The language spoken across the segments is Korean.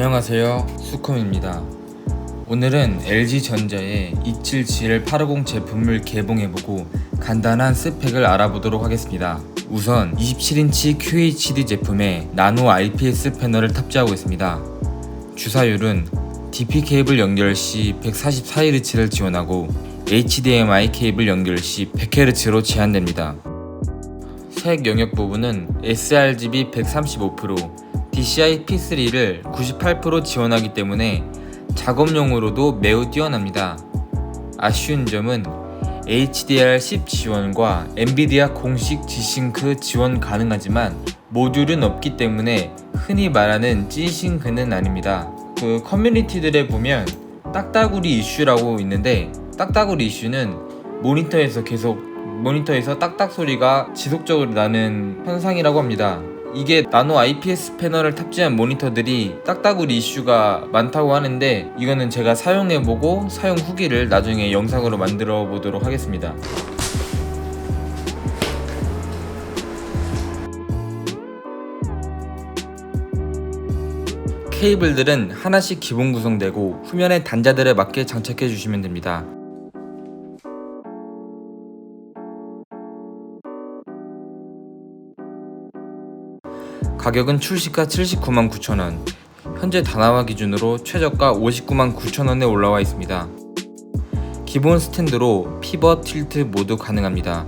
안녕하세요. 수컴입니다. 오늘은 LG전자의 27GL850 제품을 개봉해보고 간단한 스펙을 알아보도록 하겠습니다. 우선 27인치 QHD 제품에 나노 IPS 패널을 탑재하고 있습니다. 주사율은 DP 케이블 연결 시 144Hz를 지원하고 HDMI 케이블 연결 시 100Hz로 제한됩니다. 색 영역 부분은 sRGB 135%, DCI P3를 98% 지원하기 때문에 작업용으로도 매우 뛰어납니다. 아쉬운 점은 HDR10 지원과 엔비디아 공식 G싱크 지원 가능하지만 모듈은 없기 때문에 흔히 말하는 G싱크는 아닙니다. 그 커뮤니티들에 보면 딱따구리 이슈라고 있는데 딱따구리 이슈는 모니터에서 계속 모니터에서 딱딱 소리가 지속적으로 나는 현상이라고 합니다. 이게 나노 IPS 패널을 탑재한 모니터들이 딱따구리 이슈가 많다고 하는데 이거는 제가 사용해보고 사용 후기를 나중에 영상으로 만들어 보도록 하겠습니다. 케이블들은 하나씩 기본 구성되고 후면의 단자들에 맞게 장착해 주시면 됩니다. 가격은 출시가 79만 9천원, 현재 다나와 기준으로 최저가 59만 9천원에 올라와 있습니다. 기본 스탠드로 피벗 틸트 모두 가능합니다.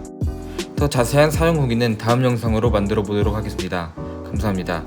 더 자세한 사용 후기는 다음 영상으로 만들어 보도록 하겠습니다. 감사합니다.